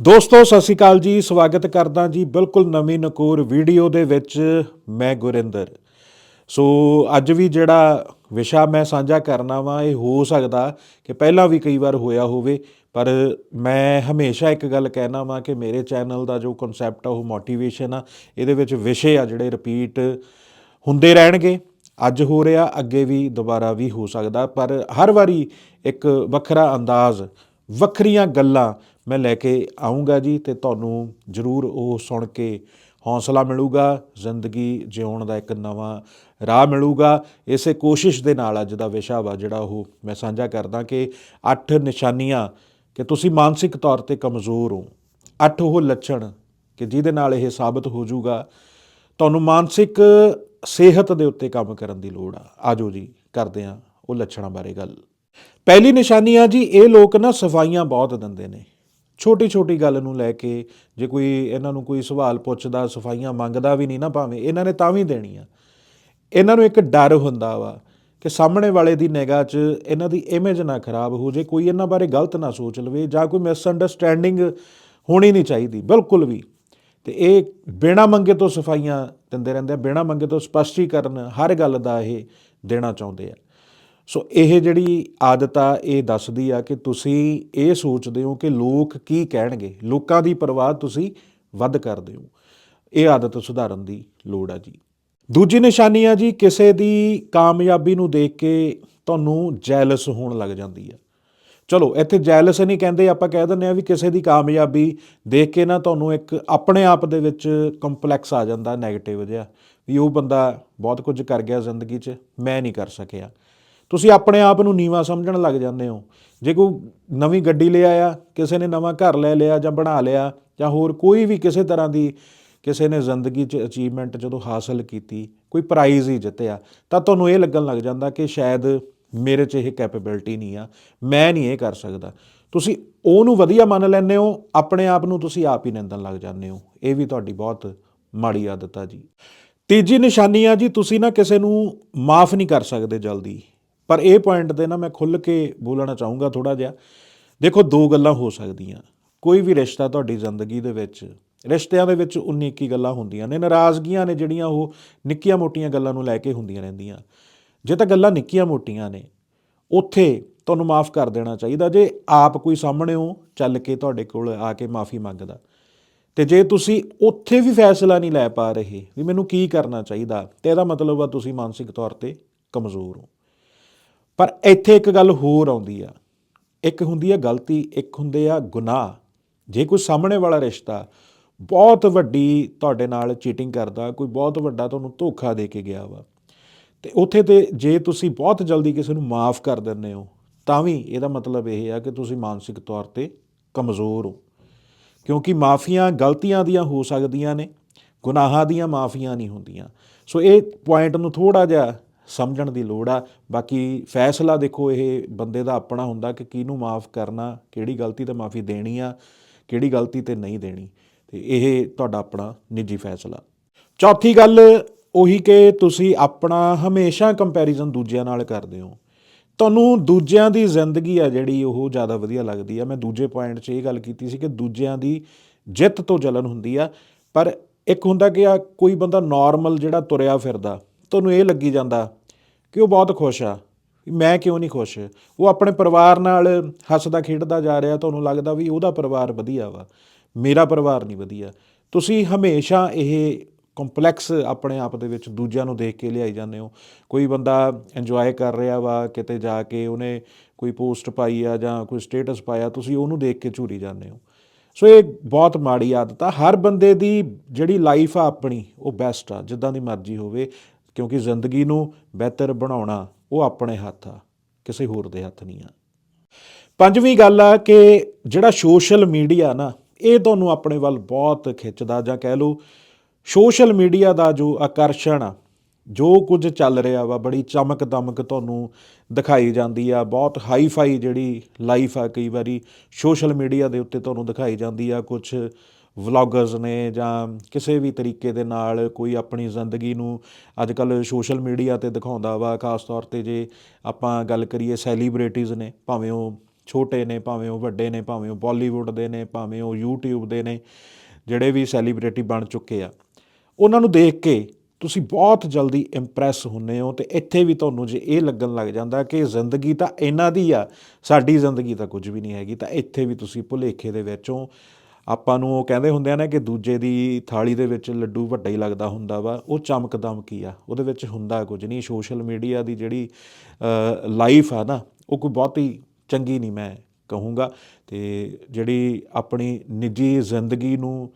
ਦੋਸਤੋ, ਸਤਿ ਸ਼੍ਰੀ ਅਕਾਲ ਜੀ। ਸਵਾਗਤ ਕਰਦਾ ਜੀ ਬਿਲਕੁਲ ਨਵੀਂ ਨਕੋਰ ਵੀਡੀਓ ਦੇ ਵਿੱਚ ਮੈਂ ਗੁਰਿੰਦਰ। ਸੋ, ਅੱਜ ਵੀ ਜਿਹੜਾ ਵਿਸ਼ਾ ਮੈਂ ਸਾਂਝਾ ਕਰਨਾ ਵਾਂ, ਇਹ ਹੋ ਸਕਦਾ ਕਿ ਪਹਿਲਾਂ ਵੀ ਕਈ ਵਾਰ ਹੋਇਆ ਹੋਵੇ, ਪਰ ਮੈਂ ਹਮੇਸ਼ਾ ਇੱਕ ਗੱਲ ਕਹਿਣਾ ਵਾਂ ਕਿ ਮੇਰੇ ਚੈਨਲ ਦਾ ਜੋ ਕਨਸੈਪਟ ਆ, ਉਹ ਮੋਟੀਵੇਸ਼ਨ ਆ। ਇਹਦੇ ਵਿੱਚ ਵਿਸ਼ੇ ਆ ਜਿਹੜੇ ਰਿਪੀਟ ਹੁੰਦੇ ਰਹਿਣਗੇ। ਅੱਜ ਹੋ ਰਿਹਾ, ਅੱਗੇ ਵੀ, ਦੁਬਾਰਾ ਵੀ ਹੋ ਸਕਦਾ, ਪਰ ਹਰ ਵਾਰੀ ਇੱਕ ਵੱਖਰਾ ਅੰਦਾਜ਼, ਵੱਖਰੀਆਂ ਗੱਲਾਂ ਮੈਂ ਲੈ ਕੇ ਆਉਂਗਾ ਜੀ ਤੇ ਤੁਹਾਨੂੰ ਜ਼ਰੂਰ ਉਹ ਸੁਣ ਕੇ ਹੌਸਲਾ ਮਿਲੂਗਾ, ਜ਼ਿੰਦਗੀ ਜਿਉਣ ਦਾ ਇੱਕ ਨਵਾਂ ਰਾਹ ਮਿਲੂਗਾ। ਇਸੇ ਕੋਸ਼ਿਸ਼ ਦੇ ਨਾਲ ਅੱਜ ਦਾ ਵਿਸ਼ਾ ਵਾ ਜਿਹੜਾ ਉਹ ਮੈਂ ਸਾਂਝਾ ਕਰਦਾ ਕਿ ਅੱਠ ਨਿਸ਼ਾਨੀਆਂ ਕਿ ਤੁਸੀਂ ਮਾਨਸਿਕ ਤੌਰ ਤੇ ਕਮਜ਼ੋਰ ਹੋ। ਅੱਠ ਉਹ ਲੱਛਣ ਕਿ ਜਿਹਦੇ ਨਾਲ ਇਹ ਸਾਬਤ ਹੋ ਜਾਊਗਾ। ਤੁਹਾਨੂੰ ਮਾਨਸਿਕ ਸਿਹਤ ਦੇ ਉੱਤੇ ਕੰਮ ਕਰਨ ਦੀ ਲੋੜ ਆ। ਆਜੋ ਜੀ, ਕਰਦੇ ਆ ਉਹ ਲੱਛਣਾਂ ਬਾਰੇ ਗੱਲ। ਪਹਿਲੀ ਨਿਸ਼ਾਨੀ ਆ ਜੀ, ਇਹ ਲੋਕ ਨਾ ਸਫਾਈਆਂ ਬਹੁਤ ਦਿੰਦੇ ਨੇ। ਛੋਟੀ ਛੋਟੀ ਗੱਲ ਨੂੰ ਲੈ ਕੇ ਜੇ ਕੋਈ ਇਹਨਾਂ ਨੂੰ ਕੋਈ ਸਵਾਲ ਪੁੱਛਦਾ, ਸਫਾਈਆਂ ਮੰਗਦਾ ਵੀ ਨਹੀਂ ਨਾ ਭਾਵੇਂ, ਇਹਨਾਂ ਨੇ ਤਾਂ ਵੀ ਦੇਣੀ ਆ ਇਹਨਾਂ ਨੂੰ ਇੱਕ ਡਰ ਹੁੰਦਾ ਵਾ ਕਿ ਸਾਹਮਣੇ ਵਾਲੇ ਦੀ ਨਿਗਾਹ 'ਚ ਇਹਨਾਂ ਦੀ ਇਮੇਜ ਨਾ ਖਰਾਬ ਹੋ ਜੇ, ਕੋਈ ਇਹਨਾਂ ਬਾਰੇ ਗਲਤ ਨਾ ਸੋਚ ਲਵੇ ਜਾਂ ਕੋਈ ਮਿਸਅੰਡਰਸਟੈਂਡਿੰਗ ਹੋਣੀ ਨਹੀਂ ਚਾਹੀਦੀ, ਬਿਲਕੁਲ ਵੀ। ਤੇ ਇਹ ਬਿਨਾ ਮੰਗੇ ਤੋਂ ਸਫਾਈਆਂ ਦਿੰਦੇ ਰਹਿੰਦੇ ਆ, ਬਿਨਾ ਮੰਗੇ ਤੋਂ ਸਪਸ਼ਟੀਕਰਨ ਹਰ ਗੱਲ ਦਾ ਇਹ ਦੇਣਾ ਚਾਹੁੰਦੇ ਆ। ਸੋ ਇਹ ਜਿਹੜੀ ਆਦਤ ਆ, ਇਹ ਦੱਸਦੀ ਆ ਕਿ ਤੁਸੀਂ ਇਹ ਸੋਚਦੇ ਹੋ ਕਿ ਲੋਕ ਕੀ ਕਹਿਣਗੇ? ਲੋਕਾਂ ਦੀ ਪਰਵਾਹ ਤੁਸੀਂ ਵੱਧ ਕਰਦੇ ਹੋ। ਇਹ ਆਦਤ ਸੁਧਾਰਨ ਦੀ ਲੋੜ ਆ ਜੀ। ਦੂਜੀ ਨਿਸ਼ਾਨੀ ਆ ਜੀ, ਕਿਸੇ ਦੀ ਕਾਮਯਾਬੀ ਨੂੰ ਦੇਖ ਕੇ ਤੁਹਾਨੂੰ ਜੈਲਸ ਹੋਣ ਲੱਗ ਜਾਂਦੀ ਆ। ਚਲੋ, ਇੱਥੇ ਜੈਲਸ ਨਹੀਂ ਕਹਿੰਦੇ, ਆਪਾਂ ਕਹਿ ਦਿੰਦੇ ਆ ਵੀ ਕਿਸੇ ਦੀ ਕਾਮਯਾਬੀ ਦੇਖ ਕੇ ਨਾ ਤੁਹਾਨੂੰ ਇੱਕ ਆਪਣੇ ਆਪ ਦੇ ਵਿੱਚ ਕੰਪਲੈਕਸ ਆ ਜਾਂਦਾ 네ਗੇਟਿਵ ਜਿਹਾ, ਵੀ ਉਹ ਬੰਦਾ ਬਹੁਤ ਕੁਝ ਕਰ ਗਿਆ ਜ਼ਿੰਦਗੀ 'ਚ, ਮੈਂ ਨਹੀਂ ਕਰ ਸਕਿਆ। ਤੁਸੀਂ ਆਪਣੇ ਆਪ ਨੂੰ ਨੀਵਾ ਸਮਝਣ ਲੱਗ ਜਾਂਦੇ ਹੋ। ਜੇ ਕੋਈ ਨਵੀਂ ਗੱਡੀ ਲੈ ਆਇਆ, ਕਿਸੇ ਨੇ ਨਵਾਂ ਘਰ ਲੈ ਲਿਆ ਜਾਂ ਬਣਾ ਲਿਆ ਜਾਂ ਹੋਰ ਕੋਈ ਵੀ ਕਿਸੇ ਤਰ੍ਹਾਂ ਦੀ ਕਿਸੇ ਨੇ ਜ਼ਿੰਦਗੀ 'ਚ ਅਚੀਵਮੈਂਟ ਜਦੋਂ ਹਾਸਲ ਕੀਤੀ, ਕੋਈ ਪ੍ਰਾਈਜ਼ ਹੀ ਜਿੱਤਿਆ, ਤਾਂ ਤੁਹਾਨੂੰ ਇਹ ਲੱਗਣ ਲੱਗ ਜਾਂਦਾ ਕਿ ਸ਼ਾਇਦ ਮੇਰੇ 'ਚ ਇਹ ਕੈਪੇਬਿਲਿਟੀ ਨਹੀਂ ਆ, ਮੈਂ ਨਹੀਂ ਇਹ ਕਰ ਸਕਦਾ। ਤੁਸੀਂ ਉਹਨੂੰ ਵਧੀਆ ਮੰਨ ਲੈਂਦੇ ਹੋ, ਆਪਣੇ ਆਪ ਨੂੰ ਤੁਸੀਂ ਆਪ ਹੀ ਨਿੰਦਣ ਲੱਗ ਜਾਂਦੇ ਹੋ। ਇਹ ਵੀ ਤੁਹਾਡੀ ਬਹੁਤ ਮਾੜੀ ਆਦਤ ਆ ਜੀ। ਤੀਜੀ ਨਿਸ਼ਾਨੀ ਆ ਜੀ, ਤੁਸੀਂ ਨਾ ਕਿਸੇ ਨੂੰ ਮਾਫ ਨਹੀਂ ਕਰ ਸਕਦੇ ਜਲਦੀ। ਪਰ ਇਹ ਪੁਆਇੰਟ ਤੇ ਨਾ ਮੈਂ ਖੁੱਲ ਕੇ ਬੋਲਣਾ ਚਾਹੂੰਗਾ ਥੋੜਾ ਜਿਹਾ। ਦੇਖੋ, ਦੋ ਗੱਲਾਂ ਹੋ ਸਕਦੀਆਂ। ਕੋਈ ਵੀ ਰਿਸ਼ਤਾ ਤੁਹਾਡੀ ਜ਼ਿੰਦਗੀ ਦੇ ਵਿੱਚ, ਰਿਸ਼ਤਿਆਂ ਦੇ ਵਿੱਚ 19 21 ਗੱਲਾਂ ਹੁੰਦੀਆਂ ਨੇ। ਨਾਰਾਜ਼ਗੀਆਂ ਨੇ ਜਿਹੜੀਆਂ ਉਹ ਨਿੱਕੀਆਂ ਮੋਟੀਆਂ ਗੱਲਾਂ ਨੂੰ ਲੈ ਕੇ ਹੁੰਦੀਆਂ ਰਹਿੰਦੀਆਂ। ਜੇ ਤਾਂ ਗੱਲਾਂ ਨਿੱਕੀਆਂ ਮੋਟੀਆਂ ਨੇ, ਉੱਥੇ ਤੁਹਾਨੂੰ ਮਾਫ ਕਰ ਦੇਣਾ ਚਾਹੀਦਾ। ਜੇ ਆਪ ਕੋਈ ਸਾਹਮਣੇ ਹੋ, ਚੱਲ ਕੇ ਤੁਹਾਡੇ ਕੋਲ ਆ ਕੇ ਮਾਫੀ ਮੰਗਦਾ। ਤੇ ਜੇ ਤੁਸੀਂ ਉੱਥੇ ਵੀ ਫੈਸਲਾ ਨਹੀਂ ਲੈ ਪਾ ਰਹੇ ਵੀ ਮੈਨੂੰ ਕੀ ਕਰਨਾ ਚਾਹੀਦਾ, ਤੇ ਇਹਦਾ ਮਤਲਬ ਆ ਤੁਸੀਂ ਮਾਨਸਿਕ ਤੌਰ ਤੇ ਕਮਜ਼ੋਰ ਹੋ। ਪਰ ਇੱਥੇ ਇੱਕ ਗੱਲ ਹੋਰ ਆਉਂਦੀ ਆ। ਇੱਕ ਹੁੰਦੀ ਆ ਗਲਤੀ, ਇੱਕ ਹੁੰਦੇ ਆ ਗੁਨਾਹ। ਜੇ ਕੋਈ ਸਾਹਮਣੇ ਵਾਲਾ ਰਿਸ਼ਤਾ ਬਹੁਤ ਵੱਡੀ ਤੁਹਾਡੇ ਨਾਲ ਚੀਟਿੰਗ ਕਰਦਾ, ਕੋਈ ਬਹੁਤ ਵੱਡਾ ਤੁਹਾਨੂੰ ਧੋਖਾ ਦੇ ਕੇ ਗਿਆ ਵਾ, ਤੇ ਉੱਥੇ ਤੇ ਜੇ ਤੁਸੀਂ ਬਹੁਤ ਜਲਦੀ ਕਿਸੇ ਨੂੰ ਮਾਫ ਕਰ ਦਿੰਦੇ ਹੋ, ਤਾਂ ਵੀ ਇਹਦਾ ਮਤਲਬ ਇਹ ਆ ਕਿ ਤੁਸੀਂ ਮਾਨਸਿਕ ਤੌਰ ਤੇ ਕਮਜ਼ੋਰ ਹੋ। ਕਿਉਂਕਿ ਮਾਫੀਆਂ ਗਲਤੀਆਂ ਦੀਆਂ ਹੋ ਸਕਦੀਆਂ ਨੇ, ਗੁਨਾਹਾਂ ਦੀਆਂ ਮਾਫੀਆਂ ਨਹੀਂ ਹੁੰਦੀਆਂ। ਸੋ ਇਹ ਪੁਆਇੰਟ ਨੂੰ ਥੋੜਾ ਜਿਹਾ ਸਮਝਣ ਦੀ ਲੋੜ ਆ। ਬਾਕੀ ਫੈਸਲਾ ਦੇਖੋ, ਇਹ ਬੰਦੇ ਦਾ ਆਪਣਾ ਹੁੰਦਾ ਕਿ ਕਿਹਨੂੰ ਮਾਫ ਕਰਨਾ, ਕਿਹੜੀ ਗਲਤੀ ਤੇ ਮਾਫੀ ਦੇਣੀ ਆ, ਕਿਹੜੀ ਗਲਤੀ ਤੇ ਨਹੀਂ ਦੇਣੀ। ਤੇ ਇਹ ਤੁਹਾਡਾ ਆਪਣਾ ਨਿੱਜੀ ਫੈਸਲਾ। ਚੌਥੀ ਗੱਲ ਉਹੀ ਕਿ ਤੁਸੀਂ ਆਪਣਾ ਹਮੇਸ਼ਾ ਕੰਪੈਰੀਜ਼ਨ ਦੂਜਿਆਂ ਨਾਲ ਕਰਦੇ ਹੋ। ਤੁਹਾਨੂੰ ਦੂਜਿਆਂ ਦੀ ਜ਼ਿੰਦਗੀ ਆ ਜਿਹੜੀ ਉਹ ਜ਼ਿਆਦਾ ਵਧੀਆ ਲੱਗਦੀ ਆ। ਮੈਂ ਦੂਜੇ ਪੁਆਇੰਟ 'ਚ ਇਹ ਗੱਲ ਕੀਤੀ ਸੀ ਕਿ ਦੂਜਿਆਂ ਦੀ ਜਿੱਤ ਤੋਂ ਜਲਨ ਹੁੰਦੀ ਆ। ਪਰ ਇੱਕ ਹੁੰਦਾ ਕਿ ਆ ਕੋਈ ਬੰਦਾ ਨਾਰਮਲ ਜਿਹੜਾ ਤੁਰਿਆ ਫਿਰਦਾ, ਤੁਹਾਨੂੰ ਇਹ ਲੱਗੀ ਜਾਂਦਾ ਕਿ ਉਹ ਬਹੁਤ ਖੁਸ਼ ਆ। ਮੈਂ ਕਿਉਂ ਨਹੀਂ ਖੁਸ਼? ਉਹ ਆਪਣੇ ਪਰਿਵਾਰ ਨਾਲ ਹੱਸਦਾ, ਖੇਡਦਾ ਜਾ ਰਿਹਾ ਤੁਹਾਨੂੰ ਲੱਗਦਾ ਵੀ ਉਹਦਾ ਪਰਿਵਾਰ ਵਧੀਆ ਵਾ। ਮੇਰਾ ਪਰਿਵਾਰ ਨਹੀਂ ਵਧੀਆ। ਤੁਸੀਂ ਹਮੇਸ਼ਾ ਇਹ ਕੰਪਲੈਕਸ ਆਪਣੇ ਆਪ ਦੇ ਵਿੱਚ ਦੂਜਿਆਂ ਨੂੰ ਦੇਖ ਕੇ ਲਿਆਈ ਜਾਂਦੇ ਹੋ। ਕੋਈ ਬੰਦਾ ਇੰਜੋਏ ਕਰ ਰਿਹਾ ਵਾ, ਕਿਤੇ ਜਾ ਕੇ ਉਹਨੇ ਕੋਈ ਪੋਸਟ ਪਾਈ ਆ ਜਾਂ ਕੋਈ ਸਟੇਟਸ ਪਾਇਆ, ਤੁਸੀਂ ਉਹਨੂੰ ਦੇਖ ਕੇ ਝੂਰੀ ਜਾਂਦੇ ਹੋ। ਸੋ ਇਹ ਬਹੁਤ ਮਾੜੀ ਆਦਤ ਆ। ਹਰ ਬੰਦੇ ਦੀ ਜਿਹੜੀ ਲਾਈਫ ਆ ਆਪਣੀ, ਉਹ ਬੈਸਟ ਆ, ਜਿੱਦਾਂ ਦੀ ਮਰਜ਼ੀ ਹੋਵੇ। ਕਿਉਂਕਿ ਜ਼ਿੰਦਗੀ ਨੂੰ ਬਿਹਤਰ ਬਣਾਉਣਾ ਉਹ ਆਪਣੇ ਹੱਥ ਆ, ਕਿਸੇ ਹੋਰ ਦੇ ਹੱਥ ਨਹੀਂ ਆ। ਪੰਜਵੀਂ ਗੱਲ ਆ ਕਿ ਜਿਹੜਾ ਸੋਸ਼ਲ ਮੀਡੀਆ ਨਾ, ਇਹ ਤੁਹਾਨੂੰ ਆਪਣੇ ਵੱਲ ਬਹੁਤ ਖਿੱਚਦਾ ਜਾਂ ਕਹਿ ਲਓ ਸੋਸ਼ਲ ਮੀਡੀਆ ਦਾ ਜੋ ਆਕਰਸ਼ਣ ਆ, ਜੋ ਕੁਝ ਚੱਲ ਰਿਹਾ ਵਾ, ਬੜੀ ਚਮਕ ਦਮਕ ਤੁਹਾਨੂੰ ਦਿਖਾਈ ਜਾਂਦੀ ਆ, ਬਹੁਤ ਹਾਈ ਫਾਈ ਜਿਹੜੀ ਲਾਈਫ ਆ ਕਈ ਵਾਰੀ ਸੋਸ਼ਲ ਮੀਡੀਆ ਦੇ ਉੱਤੇ ਤੁਹਾਨੂੰ ਦਿਖਾਈ ਜਾਂਦੀ ਆ ਕੁਝ ਵਲੌਗਰਸ ਨੇ ਜਾਂ ਕਿਸੇ ਵੀ ਤਰੀਕੇ ਦੇ ਨਾਲ ਕੋਈ ਆਪਣੀ ਜ਼ਿੰਦਗੀ ਨੂੰ ਅੱਜ ਕੱਲ ਸੋਸ਼ਲ ਮੀਡੀਆ ਤੇ ਦਿਖਾਉਂਦਾ ਵਾ, ਖਾਸ ਤੌਰ ਤੇ ਜੇ ਆਪਾਂ ਗੱਲ ਕਰੀਏ ਸੈਲੀਬ੍ਰਿਟੀਜ਼ ਨੇ, ਭਾਵੇਂ ਉਹ ਛੋਟੇ ਨੇ, ਭਾਵੇਂ ਉਹ ਵੱਡੇ ਨੇ, ਭਾਵੇਂ ਉਹ ਬਾਲੀਵੁੱਡ ਦੇ ਨੇ, ਭਾਵੇਂ ਉਹ YouTube ਦੇ ਨੇ, ਜਿਹੜੇ ਵੀ ਸੈਲੀਬ੍ਰਿਟੀ ਬਣ ਚੁੱਕੇ ਆ, ਉਹਨਾਂ ਨੂੰ ਦੇਖ ਕੇ ਤੁਸੀਂ ਬਹੁਤ ਜਲਦੀ ਇੰਪ੍ਰੈਸ ਹੁੰਨੇ ਹੋ ਤੇ ਇੱਥੇ ਵੀ ਤੁਹਾਨੂੰ ਜੇ ਇਹ ਲੱਗਣ ਲੱਗ ਜਾਂਦਾ ਕਿ ਜ਼ਿੰਦਗੀ ਤਾਂ ਇਹਨਾਂ ਦੀ ਆ, ਸਾਡੀ ਜ਼ਿੰਦਗੀ ਤਾਂ ਕੁਝ ਵੀ ਨਹੀਂ ਹੈਗੀ, ਤਾਂ ਇੱਥੇ ਵੀ ਤੁਸੀਂ ਭੁਲੇਖੇ ਦੇ ਵਿੱਚੋਂ ਆਪਾਂ ਨੂੰ ਉਹ ਕਹਿੰਦੇ ਹੁੰਦੇ ਆ ਨਾ ਕਿ ਦੂਜੇ ਦੀ ਥਾਲੀ ਦੇ ਵਿੱਚ ਲੱਡੂ ਵੱਡਾ ਹੀ ਲੱਗਦਾ ਹੁੰਦਾ ਵਾ, ਉਹ ਚਮਕਦਮ ਕੀ ਆ? ਉਹਦੇ ਵਿੱਚ ਹੁੰਦਾ ਕੁਝ ਨਹੀਂ, ਸੋਸ਼ਲ ਮੀਡੀਆ ਦੀ ਜਿਹੜੀ ਲਾਈਫ ਆ ਨਾ, ਉਹ ਕੋਈ ਬਹੁਤੀ ਚੰਗੀ ਨਹੀਂ ਮੈਂ ਕਹੂੰਗਾ। ਤੇ ਜਿਹੜੀ ਆਪਣੀ ਨਿੱਜੀ ਜ਼ਿੰਦਗੀ ਨੂੰ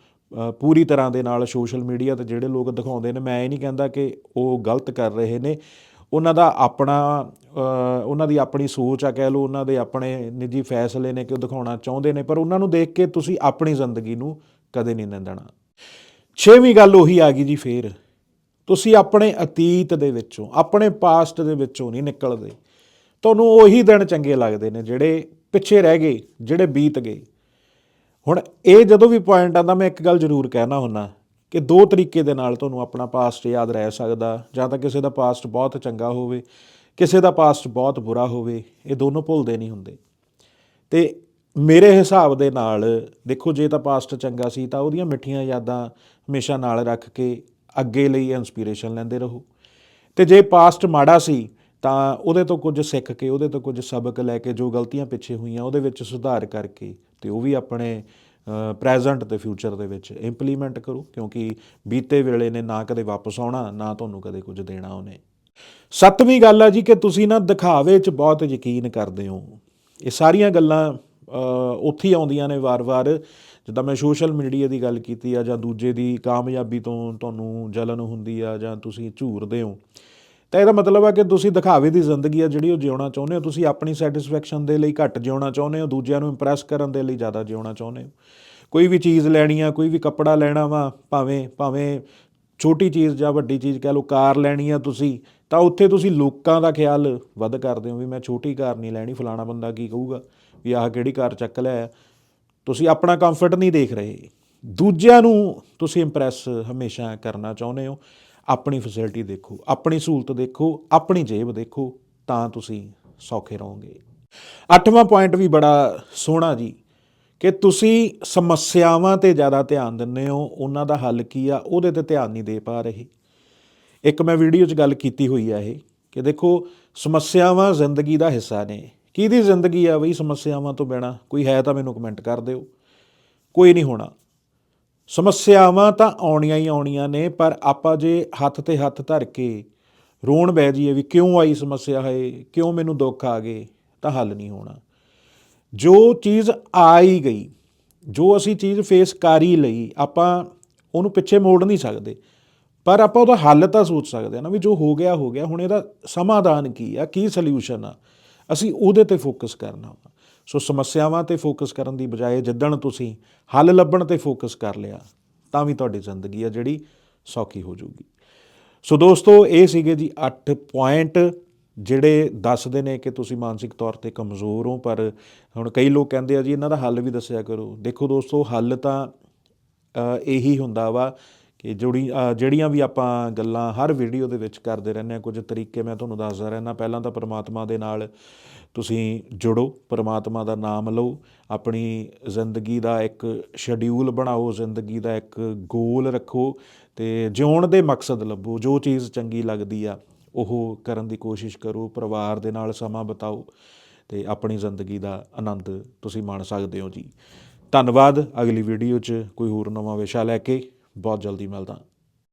ਪੂਰੀ ਤਰ੍ਹਾਂ ਦੇ ਨਾਲ ਸੋਸ਼ਲ ਮੀਡੀਆ ਤੇ ਜਿਹੜੇ ਲੋਕ ਦਿਖਾਉਂਦੇ ਨੇ, ਮੈਂ ਇਹ ਨਹੀਂ ਕਹਿੰਦਾ ਕਿ ਉਹ ਗਲਤ ਕਰ ਰਹੇ ਨੇ। ਉਹਨਾਂ ਦਾ ਆਪਣਾ ਉਹਨਾਂ ਦੀ ਆਪਣੀ ਸੋਚ ਆ ਕਹਿ ਲਓ, ਉਹਨਾਂ ਦੇ ਆਪਣੇ ਨਿੱਜੀ ਫੈਸਲੇ ਨੇ ਕਿ ਉਹ ਦਿਖਾਉਣਾ ਚਾਹੁੰਦੇ ਨੇ, ਪਰ ਉਹਨਾਂ ਨੂੰ ਦੇਖ ਕੇ ਤੁਸੀਂ ਆਪਣੀ ਜ਼ਿੰਦਗੀ ਨੂੰ ਕਦੇ ਨਹੀਂ ਨਿੰਦਣਾ। ਛੇਵੀਂ ਗੱਲ ਉਹੀ ਆ ਗਈ ਜੀ ਫੇਰ। ਤੁਸੀਂ ਆਪਣੇ ਅਤੀਤ ਦੇ ਵਿੱਚੋਂ, ਆਪਣੇ ਪਾਸਟ ਦੇ ਵਿੱਚੋਂ ਨਹੀਂ ਨਿਕਲਦੇ। ਤੁਹਾਨੂੰ ਉਹੀ ਦਿਨ ਚੰਗੇ ਲੱਗਦੇ ਨੇ ਜਿਹੜੇ ਪਿੱਛੇ ਰਹਿ ਗਏ, ਜਿਹੜੇ ਬੀਤ ਗਏ। ਹੁਣ ਇਹ ਜਦੋਂ ਵੀ ਪੁਆਇੰਟ ਆਉਂਦਾ, ਮੈਂ ਇੱਕ ਗੱਲ ਜ਼ਰੂਰ ਕਹਿਣਾ ਹੁੰਨਾ ਕਿ ਦੋ ਤਰੀਕੇ ਦੇ ਨਾਲ ਤੁਹਾਨੂੰ ਆਪਣਾ ਪਾਸਟ ਯਾਦ ਰਹਿ ਸਕਦਾ, ਜਾਂ ਤਾਂ ਕਿਸੇ ਦਾ ਪਾਸਟ ਬਹੁਤ ਚੰਗਾ ਹੋਵੇ, ਕਿਸੇ ਦਾ ਪਾਸਟ ਬਹੁਤ ਬੁਰਾ ਹੋਵੇ, ਇਹ ਦੋਨੋਂ ਭੁੱਲਦੇ ਨਹੀਂ ਹੁੰਦੇ। ਤੇ ਮੇਰੇ ਹਿਸਾਬ ਦੇ ਨਾਲ, ਦੇਖੋ ਜੇ ਤਾਂ ਪਾਸਟ ਚੰਗਾ ਸੀ, ਤਾਂ ਉਹਦੀਆਂ ਮਿੱਠੀਆਂ ਯਾਦਾਂ ਹਮੇਸ਼ਾ ਨਾਲ ਰੱਖ ਕੇ ਅੱਗੇ ਲਈ ਇਨਸਪੀਰੇਸ਼ਨ ਲੈਂਦੇ ਰਹੋ। ਤੇ ਜੇ ਪਾਸਟ ਮਾੜਾ ਸੀ, ਤਾਂ ਉਹਦੇ ਤੋਂ ਕੁਝ ਸਿੱਖ ਕੇ, ਉਹਦੇ ਤੋਂ ਕੁਝ ਸਬਕ ਲੈ ਕੇ ਜੋ ਗਲਤੀਆਂ ਪਿੱਛੇ ਹੋਈਆਂ, ਉਹਦੇ ਵਿੱਚ ਸੁਧਾਰ ਕਰਕੇ ਤੇ ਉਹ ਵੀ ਆਪਣੇ ਪ੍ਰੈਜ਼ੈਂਟ ਤੇ ਫਿਊਚਰ ਦੇ ਵਿੱਚ ਇੰਪਲੀਮੈਂਟ ਕਰੋ, ਕਿਉਂਕਿ ਬੀਤੇ ਵੇਲੇ ਨੇ ਨਾ ਕਦੇ ਵਾਪਸ ਆਉਣਾ, ਨਾ ਤੁਹਾਨੂੰ ਕਦੇ ਕੁਝ ਦੇਣਾ ਉਹਨੇ। ਸੱਤਵੀਂ ਗੱਲ ਆ ਜੀ ਕਿ ਤੁਸੀਂ ਨਾ ਦਿਖਾਵੇ 'ਚ ਬਹੁਤ ਯਕੀਨ ਕਰਦੇ ਹੋ। ਇਹ ਸਾਰੀਆਂ ਗੱਲਾਂ ਉੱਥੇ ਆਉਂਦੀਆਂ ਨੇ ਵਾਰ-ਵਾਰ। ਜਿੱਦਾਂ ਮੈਂ ਸੋਸ਼ਲ ਮੀਡੀਆ ਦੀ ਗੱਲ ਕੀਤੀ ਆ ਜਾਂ ਦੂਜੇ ਦੀ ਕਾਮਯਾਬੀ ਤੋਂ ਤੁਹਾਨੂੰ ਜਲਨ ਹੁੰਦੀ ਆ ਜਾਂ ਤੁਸੀਂ ਝੂਰਦੇ ਹੋ। ਤਾਂ ਇਹਦਾ ਮਤਲਬ ਆ ਕਿ ਤੁਸੀਂ ਦਿਖਾਵੇ ਦੀ ਜ਼ਿੰਦਗੀ ਆ ਜਿਹੜੀ ਉਹ ਜਿਉਣਾ ਚਾਹੁੰਦੇ ਹੋ। ਤੁਸੀਂ ਆਪਣੀ ਸੈਟੀਸਫੈਕਸ਼ਨ ਦੇ ਲਈ ਘੱਟ ਜਿਉਣਾ ਚਾਹੁੰਦੇ ਹੋ, ਦੂਜਿਆਂ ਨੂੰ ਇੰਪ੍ਰੈਸ ਕਰਨ ਦੇ ਲਈ ਜ਼ਿਆਦਾ ਜਿਉਣਾ ਚਾਹੁੰਦੇ ਹੋ। ਕੋਈ ਵੀ ਚੀਜ਼ ਲੈਣੀ ਆ, ਕੋਈ ਵੀ ਕੱਪੜਾ ਲੈਣਾ ਵਾ, ਭਾਵੇਂ ਭਾਵੇਂ ਛੋਟੀ ਚੀਜ਼ ਜਾਂ ਵੱਡੀ ਚੀਜ਼ ਕਹਿ ਲਓ, ਕਾਰ ਲੈਣੀ ਆ ਤੁਸੀਂ, ਤਾਂ ਉੱਥੇ ਤੁਸੀਂ ਲੋਕਾਂ ਦਾ ਖਿਆਲ ਵੱਧ ਕਰਦੇ ਹੋ ਵੀ ਮੈਂ ਛੋਟੀ ਕਾਰ ਨਹੀਂ ਲੈਣੀ, ਫਲਾਣਾ ਬੰਦਾ ਕੀ ਕਹੂਗਾ ਵੀ ਆਹ ਕਿਹੜੀ ਕਾਰ ਚੱਕ ਲਿਆ ਤੁਸੀਂ ਆਪਣਾ ਕੰਫਰਟ ਨਹੀਂ ਦੇਖ ਰਹੇ। ਦੂਜਿਆਂ ਨੂੰ ਤੁਸੀਂ ਇੰਪ੍ਰੈਸ ਹਮੇਸ਼ਾ ਕਰਨਾ ਚਾਹੁੰਦੇ ਹੋ। ਆਪਣੀ ਫੈਸਿਲਿਟੀ ਦੇਖੋ, ਆਪਣੀ ਸਹੂਲਤ ਦੇਖੋ, ਆਪਣੀ ਜੇਬ ਦੇਖੋ, ਤਾਂ ਤੁਸੀਂ ਸੌਖੇ ਰਹੋਗੇ। ਅੱਠਵਾਂ ਪੁਆਇੰਟ ਵੀ ਬੜਾ ਸੋਹਣਾ ਜੀ, ਕਿ ਤੁਸੀਂ ਸਮੱਸਿਆਵਾਂ ਤੇ ਜ਼ਿਆਦਾ ਧਿਆਨ ਦਿੰਦੇ ਹੋ, ਉਹਨਾਂ ਦਾ ਹੱਲ ਕੀ ਆ, ਉਹਦੇ ਤੇ ਧਿਆਨ ਨਹੀਂ ਦੇ ਪਾ ਰਹੇ। ਇੱਕ ਮੈਂ ਵੀਡੀਓ 'ਚ ਗੱਲ ਕੀਤੀ ਹੋਈ ਆ ਇਹ, ਕਿ ਦੇਖੋ, ਸਮੱਸਿਆਵਾਂ ਜ਼ਿੰਦਗੀ ਦਾ ਹਿੱਸਾ ਨੇ। ਕਿਹਦੀ ਜ਼ਿੰਦਗੀ ਆ ਬਈ ਸਮੱਸਿਆਵਾਂ ਤੋਂ ਬਿਨਾ? ਕੋਈ ਹੈ ਤਾਂ ਮੈਨੂੰ ਕਮੈਂਟ ਕਰ ਦਿਓ। ਕੋਈ ਨਹੀਂ ਹੋਣਾ। ਸਮੱਸਿਆਵਾਂ ਤਾਂ ਆਉਣੀਆਂ ਹੀ ਆਉਣੀਆਂ ਨੇ, ਪਰ ਆਪਾਂ ਜੇ ਹੱਥ ਤੇ ਹੱਥ ਧਰ ਕੇ ਰੋਣ ਬਹਿ ਜਾਈਏ ਵੀ ਕਿਉਂ ਆਈ ਸਮੱਸਿਆ ਹੈ, ਕਿਉਂ ਮੈਨੂੰ ਦੁੱਖ ਆ ਗਏ, ਤਾਂ ਹੱਲ ਨਹੀਂ ਹੋਣਾ। ਜੋ ਚੀਜ਼ ਆ ਹੀ ਗਈ, ਜੋ ਅਸੀਂ ਚੀਜ਼ ਫੇਸ ਕਰ ਹੀ ਲਈ, ਆਪਾਂ ਉਹਨੂੰ ਪਿੱਛੇ ਮੋੜ ਨਹੀਂ ਸਕਦੇ। ਪਰ ਆਪਾਂ ਉਹਦਾ ਹੱਲ ਤਾਂ ਸੋਚ ਸਕਦੇ ਆ ਨਾ ਵੀ ਜੋ ਹੋ ਗਿਆ ਹੋ ਗਿਆ, ਹੁਣ ਇਹਦਾ ਸਮਾਧਾਨ ਕੀ ਆ, ਕੀ ਸੋਲੂਸ਼ਨ ਆ? ਅਸੀਂ ਉਹਦੇ ਤੇ ਫੋਕਸ ਕਰਨਾ ਵਾ। ਸੋ ਸਮੱਸਿਆਵਾਂ ਤੇ ਫੋਕਸ ਕਰਨ ਦੀ ਬਜਾਏ ਜਿੱਦਣ ਤੁਸੀਂ ਹੱਲ ਲੱਭਣ ਤੇ ਫੋਕਸ ਕਰ ਲਿਆ, ਤਾਂ ਵੀ ਤੁਹਾਡੀ ਜ਼ਿੰਦਗੀ ਆ ਜਿਹੜੀ ਸੌਖੀ ਹੋ ਜਾਊਗੀ। ਸੋ ਦੋਸਤੋ, ਇਹ ਸੀਗੇ ਜੀ 8 ਪੁਆਇੰਟ ਜਿਹੜੇ ਦੱਸਦੇ ਨੇ ਕਿ ਤੁਸੀਂ ਮਾਨਸਿਕ ਤੌਰ ਤੇ ਕਮਜ਼ੋਰ ਹੋ, ਪਰ ਹੁਣ ਕਈ ਲੋਕ ਕਹਿੰਦੇ ਆ ਜੀ, ਇਹਨਾਂ ਦਾ ਹੱਲ ਵੀ ਦੱਸਿਆ ਕਰੋ। ਦੇਖੋ ਦੋਸਤੋ, ਹੱਲ ਤਾਂ ਇਹੀ ਹੁੰਦਾ ਵਾ ਕਿ ਜੋੜੀ ਜਿਹੜੀਆਂ ਵੀ ਆਪਾਂ ਗੱਲਾਂ ਹਰ ਵੀਡੀਓ ਦੇ ਵਿੱਚ ਕਰਦੇ ਰਹਿੰਦੇ ਆ ਕੁਝ ਤਰੀਕੇ ਮੈਂ ਤੁਹਾਨੂੰ ਦੱਸਦਾ ਰਹਿੰਦਾ। ਪਹਿਲਾਂ ਤਾਂ ਪਰਮਾਤਮਾ ਦੇ ਨਾਲ ਤੁਸੀਂ ਜੁੜੋ, ਪਰਮਾਤਮਾ ਦਾ ਨਾਮ ਲਓ, ਆਪਣੀ ਜ਼ਿੰਦਗੀ ਦਾ ਇੱਕ ਸ਼ਡਿਊਲ ਬਣਾਓ, ਜ਼ਿੰਦਗੀ ਦਾ ਇੱਕ ਗੋਲ ਰੱਖੋ ਤੇ ਜਿਉਣ ਦੇ ਮਕਸਦ ਲੱਭੋ, ਜੋ ਚੀਜ਼ ਚੰਗੀ ਲੱਗਦੀ ਆ, ਉਹ ਕਰਨ ਦੀ ਕੋਸ਼ਿਸ਼ ਕਰੋ, ਪਰਿਵਾਰ ਦੇ ਨਾਲ ਸਮਾਂ ਬਿਤਾਓ ਤੇ ਆਪਣੀ ਜ਼ਿੰਦਗੀ ਦਾ ਆਨੰਦ ਤੁਸੀਂ ਮਾਣ ਸਕਦੇ ਹੋ ਜੀ। ਧੰਨਵਾਦ, ਅਗਲੀ ਵੀਡੀਓ 'ਚ ਕੋਈ ਹੋਰ ਨਵਾਂ ਵਿਸ਼ਾ ਲੈ ਕੇ। ਬਹੁਤ ਜਲਦੀ ਮਿਲਦਾ।